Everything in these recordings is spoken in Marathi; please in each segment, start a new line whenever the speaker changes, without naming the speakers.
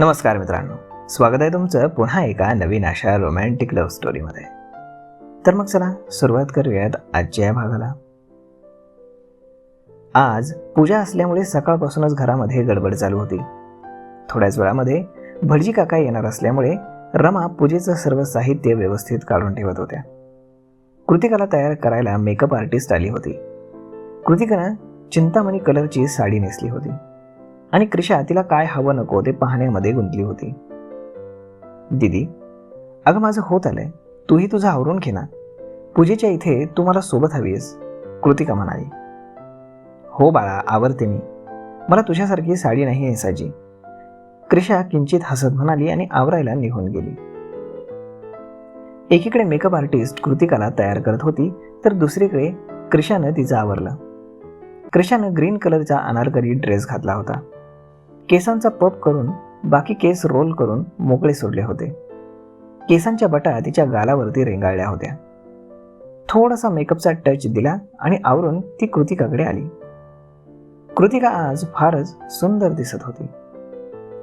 नमस्कार मित्रांनो. स्वागत आहे तुमचं पुन्हा एका नवीन अशा रोमॅन्टिक लव्ह स्टोरीमध्ये तर मग चला सुरुवात करूयात आजच्या या भागाला. आज पूजा असल्यामुळे सकाळपासूनच घरामध्ये गडबड चालू होती. थोड्याच वेळामध्ये भटजी काका येणार असल्यामुळे रमा पूजेचं सर्व साहित्य व्यवस्थित काढून ठेवत होत्या. कृतिकाला तयार करायला मेकअप आर्टिस्ट आली होती. कृतिकानं चिंतामणी कलरची साडी नेसली होती. आणि क्रिशा तिला काय हवं नको ते पाहण्यामध्ये गुंतली होती. दिदी अगं माझं होत आलंय. तूही तुझं आवरून घे ना. पूजेच्या इथे तू मला सोबत हवीस कृतिका म्हणाली. हो बाळा आवरते मी. मला तुझ्यासारखी साडी नाही नेसायची. क्रिशा किंचित हसत म्हणाली आणि आवरायला निघून गेली. एकीकडे मेकअप आर्टिस्ट कृतिकाला तयार करत होती तर दुसरीकडे क्रिशानं तिचं आवरलं. क्रिशानं ग्रीन कलरचा अनारकली ड्रेस घातला होता. केसांचा पप करून बाकी केस रोल करून मोकळे सोडले होते. केसांच्या बटा तिच्या गालावरती रेंगाळल्या होत्या. थोडासा मेकअपचा टच दिला आणि आवरून ती कृतिकाकडे आली. कृतिका आज फारच सुंदर दिसत होती.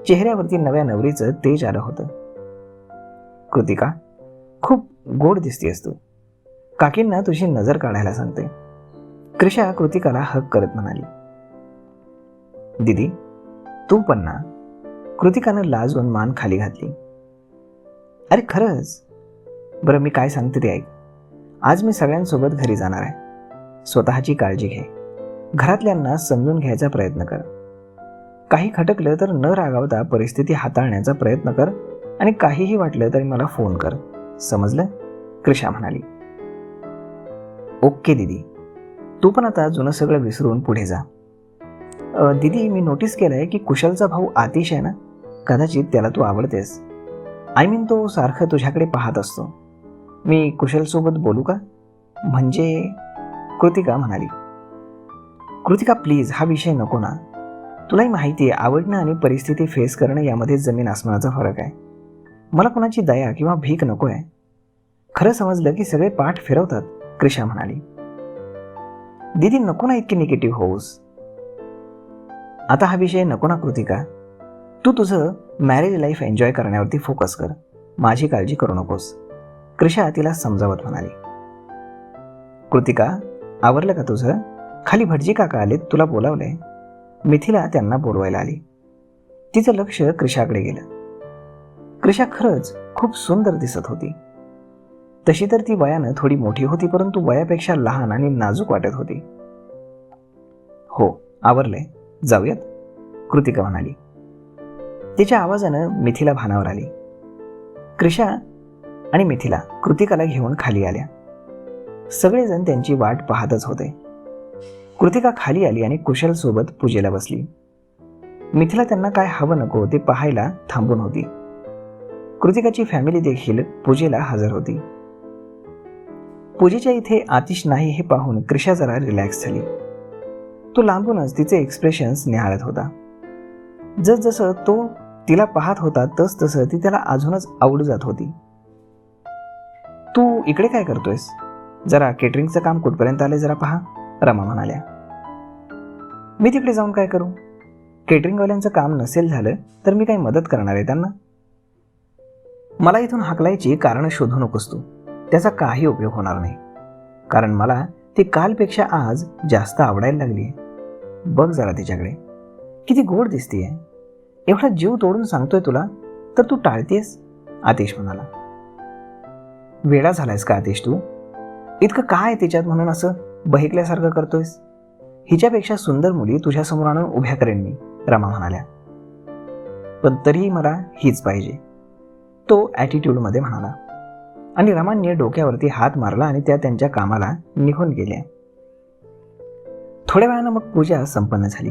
चेहऱ्यावरती नव्या नवरीचं तेज आलं होतं. कृतिका खूप गोड दिसतेस तू. काकींना तुझी नजर काढायला सांगते. क्रिशा कृतिकाला हक करत म्हणाली. दिदी तू पण ना कृतिकानं लाजून मान खाली घातली. अरे खरंच? बरं मी काय सांगते ते ऐक. आज मी सगळ्यांसोबत घरी जाणार आहे. स्वतःची काळजी घे. घरातल्यांना समजून घ्यायचा प्रयत्न कर. काही खटकलं तर न रागावता परिस्थिती हाताळण्याचा प्रयत्न कर आणि काहीही वाटलं तरी मला फोन कर. समजलं? क्रिशा म्हणाली. ओके दिदी. तू पण आता जुनं सगळं विसरून पुढे जा. दिदी मी नोटीस केलंय की कुशलचा भाऊ आतिश आहे ना? कदाचित त्याला तू आवडतेस. आय मीन तो सारखं तुझ्याकडे पाहत असतो. मी कुशलसोबत बोलू का? म्हणजे कृतिका म्हणाली. कृतिका प्लीज हा विषय नको ना. तुलाही माहिती आहे आवडणं आणि परिस्थिती फेस करणं यामध्ये जमीन आसमानाचा फरक आहे. मला कोणाची दया किंवा भीक नको आहे खरं समजलं की सगळे पाठ फिरवतात क्रिशा म्हणाली. दीदी नको ना इतकी निगेटिव्ह होऊस. आता हा विषय नको ना कृतिका. तू तुझं मॅरेज लाईफ एन्जॉय करण्यावरती फोकस कर. माझी काळजी करू नकोस. क्रिशा तिला समजावत म्हणाली. कृतिका आवरलं का तुझं? खाली भटजी काका आलेत तुला बोलावलंय. मिथिला त्यांना बोलवायला आली. तिचं लक्ष क्रिशाकडे गेलं. क्रिशा खरंच खूप सुंदर दिसत होती. तशी तर ती वयानं थोडी मोठी होती परंतु वयापेक्षा लहान आणि नाजूक वाटत होती. हो आवरलंय. जाऊयात. कृतिका म्हणाली. तिच्या आवाजानं मिथिला भानावर आली. क्रिशा आणि मिथिला कृतिकाला घेऊन खाली आल्या. सगळेजण त्यांची वाट पाहतच होते. कृतिका खाली आली आणि कुशल सोबत पूजेला बसली. मिथिला त्यांना काय हवं नको ते पाहायला थांबून होती. कृतिकाची फॅमिली देखील पूजेला हजर होती. पूजेच्या इथे आतिश नाही हे पाहून क्रिशा जरा रिलॅक्स झाली. तो लांबूनच तिचे एक्सप्रेशन्स निहाळत होता. जसजसं तो तिला पाहत होता तस तसं ती त्याला अजूनच आवड जात होती. तू इकडे काय करतोयस? जरा केटरिंगचं काम कुठपर्यंत आले जरा पहा रमा म्हणाल्या. मी तिकडे जाऊन काय करू? केटरिंगवाल्यांचं काम नसेल झालं तर मी काही मदत करणार आहे त्यांना. मला इथून हाकलायची कारण शोधू नकोस तू. त्याचा काही उपयोग होणार नाही. कारण मला ती कालपेक्षा आज जास्त आवडायला लागली आहे. बघ जरा तिच्याकडे. किती गोड दिसतीये. एवढा जीव तोडून सांगतोय तुला तर तू टाळतेस आतिश म्हणाला. वेळा झालायस का आतिश तू? इतकं काय तिच्यात म्हणून असं बहिकल्यासारखं करतोयस? हिच्यापेक्षा सुंदर मुली तुझ्यासमोर आणून उभ्या करेन मी रमा म्हणाल्या. पण तरीही मला हीच पाहिजे. तो ॲटिट्यूडमध्ये म्हणाला. आणि रमांनी डोक्यावरती हात मारला आणि त्या त्यांच्या कामाला निघून गेल्या. थोड्या वेळानं मग पूजा संपन्न झाली.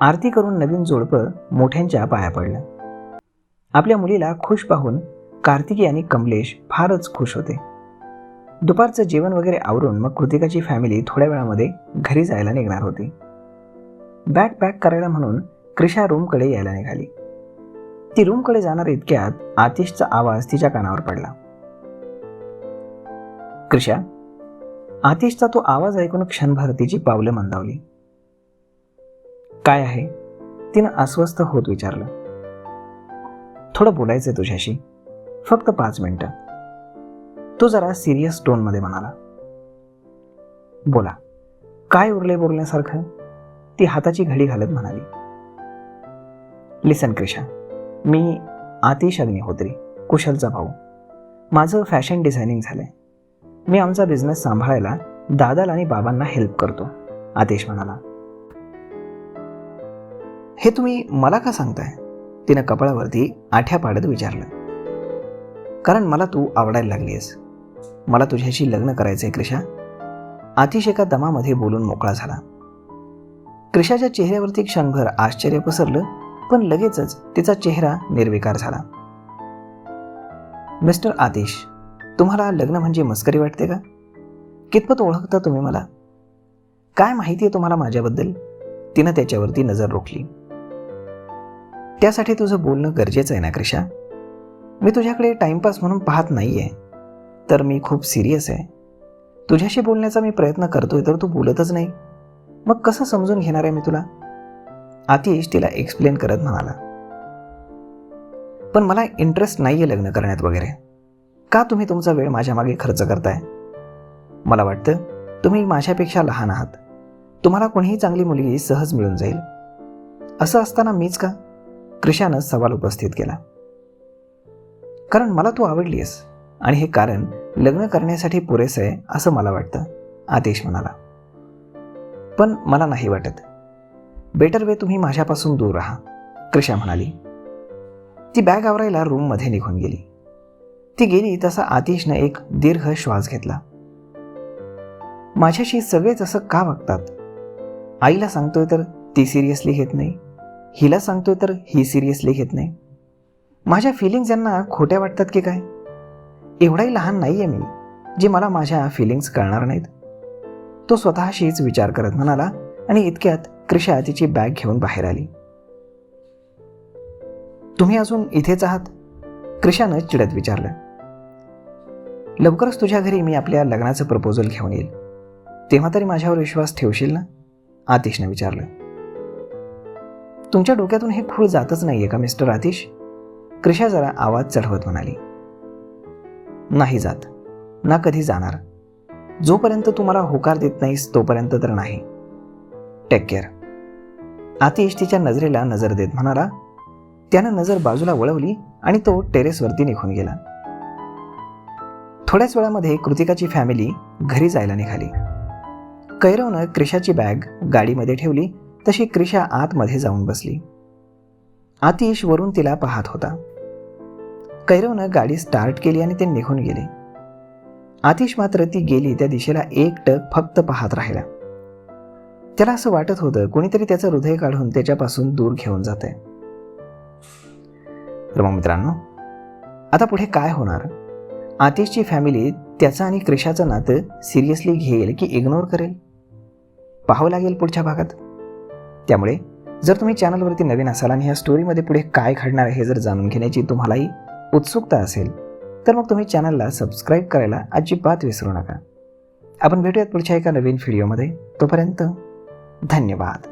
आरती करून नवीन जोडपं मोठ्यांच्या पाया पडलं आपल्या मुलीला खुश पाहून कार्तिकी आणि कमलेश फारच खुश होते. दुपारचं जेवण वगैरे आवरून मग कृतिकाची फॅमिली थोड्या वेळामध्ये घरी जायला निघणार होती. बॅग पॅक करायला म्हणून क्रिशा रूमकडे यायला निघाली. ती रूमकडे जाणार इतक्यात आतिशचा आवाज तिच्या कानावर पडला. क्रिशा आतिशचा तो आवाज ऐकून क्षणभर तिची पावलं मंदावली. काय आहे? तिनं अस्वस्थ होत विचारलं. थोडं बोलायचं तुझ्याशी. फक्त पाच मिनटं. तो जरा सिरियस टोनमध्ये म्हणाला. बोला काय उरले बोलण्यासारखं? ती हाताची घडी घालत म्हणाली. लिसन क्रिशा मी आतिश अग्निहोत्री कुशलचा भाऊ. माझं फॅशन डिझायनिंग झालंय. मी आमचा बिझनेस सांभाळायला दादाला आणि बाबांना हेल्प करतो आदेश म्हणाला. हे तुम्ही मला का सांगताय? तिनं कपाळावरती आठ्या पाडत विचारलं. कारण मला तू आवडायला लागलीस मला तुझ्याशी लग्न करायचंय क्रिशा. आतिश एका दमामध्ये बोलून मोकळा झाला. क्रिशाच्या चेहऱ्यावरती क्षणभर आश्चर्य पसरलं पण लगेचच तिचा चेहरा निर्विकार झाला. मिस्टर आतिश तुम्हाला लग्न म्हणजे मस्करी वाटते का? कितपत ओळखता तुम्ही मला? काय माहिती आहे तुम्हाला माझ्याबद्दल? तिनं त्याच्यावरती नजर रोखली. त्यासाठी तुझं बोलणं गरजेचं आहे ना क्रिशा? मी तुझ्याकडे टाइमपास म्हणून पाहत नाही आहे तर मी खूप सिरियस आहे. तुझ्याशी बोलण्याचा मी प्रयत्न करतोय तर तू बोलतच नाही. मग कसं समजून घेणार आहे मी तुला? आतिश तिला एक्सप्लेन करत म्हणाला. पण मला इंटरेस्ट नाही आहे लग्न करण्यात वगैरे. का तुम्ही तुमचा वेळ माझ्या मागे खर्च करताय? मला वाटतं तुम्ही माझ्यापेक्षा लहान आहात. तुम्हाला कोणीही चांगली मुलगी सहज मिळून जाईल. असं असताना मीच का? क्रिशानं सवाल उपस्थित केला. कारण मला तू आवडलीस आणि हे कारण लग्न करण्यासाठी पुरेसं आहे असं मला वाटतं आतिश म्हणाला. पण मला नाही वाटत. बेटर वे तुम्ही माझ्यापासून दूर राहा क्रिशा म्हणाली. ती बॅग आवरायला रूममध्ये निघून गेली. ती गेली तसा आतिशनं एक दीर्घ श्वास घेतला. माझ्याशी सगळेच असं का वागतात आईला सांगतोय तर ती सिरियसली घेत नाही. हिला सांगतोय तर ही सिरियसली घेत नाही. माझ्या फिलिंग्स यांना खोट्या वाटतात की काय? एवढाही लहान नाही आहे मी जे मला माझ्या फिलिंग्स कळणार नाहीत. तो स्वतःशीच विचार करत म्हणाला आणि इतक्यात क्रिशा तिची बॅग घेऊन बाहेर आली. तुम्ही अजून इथेच आहात? क्रिशानं चिडत विचारलं. लवकरच तुझ्या घरी मी आपल्या लग्नाचं प्रपोजल घेऊन येईल. तेव्हा तरी माझ्यावर विश्वास ठेवशील ना? आतिशनं विचारलं. तुमच्या डोक्यातून हे खूळ जातच नाहीये का मिस्टर आतिश? क्रिशा जरा आवाज चढवत म्हणाली. नाही जात. ना कधी जाणार. जोपर्यंत तू मला होकार देत नाहीस तोपर्यंत तर नाही. टेक केअर आतिश तिच्या नजरेला नजर देत म्हणाला. त्यानं नजर बाजूला वळवली आणि तो टेरेसवरती निघून गेला. थोड्याच वेळामध्ये कृतिकाची फॅमिली घरी जायला निघाली. कैरवनं क्रिशाची बॅग गाडीमध्ये ठेवली तशी क्रिशा आतमध्ये जाऊन बसली. आतिश वरून तिला पाहत होता. कैरवनं गाडी स्टार्ट केली आणि ते निघून गेले. आतिश मात्र ती गेली त्या दिशेला एकटक फक्त पाहत राहिला. त्याला असं वाटत होतं कोणीतरी त्याचं हृदय काढून त्याच्यापासून दूर घेऊन जात आहे तर मग मित्रांनो आता पुढे काय होणार? आतिशची फॅमिली त्याचं आणि क्रिशाचं नातं सिरियसली घेईल की इग्नोर करेल? पाहावं लागेल पुढच्या भागात. त्यामुळे जर तुम्ही चॅनलवरती नवीन असाल आणि ह्या स्टोरीमध्ये पुढे काय घडणार आहे हे जर जाणून घेण्याची तुम्हालाही उत्सुकता असेल तर मग तुम्ही चॅनलला सबस्क्राईब करायला अजिबात विसरू नका. आपण भेटूयात पुढच्या एका नवीन व्हिडिओमध्ये तोपर्यंत धन्यवाद.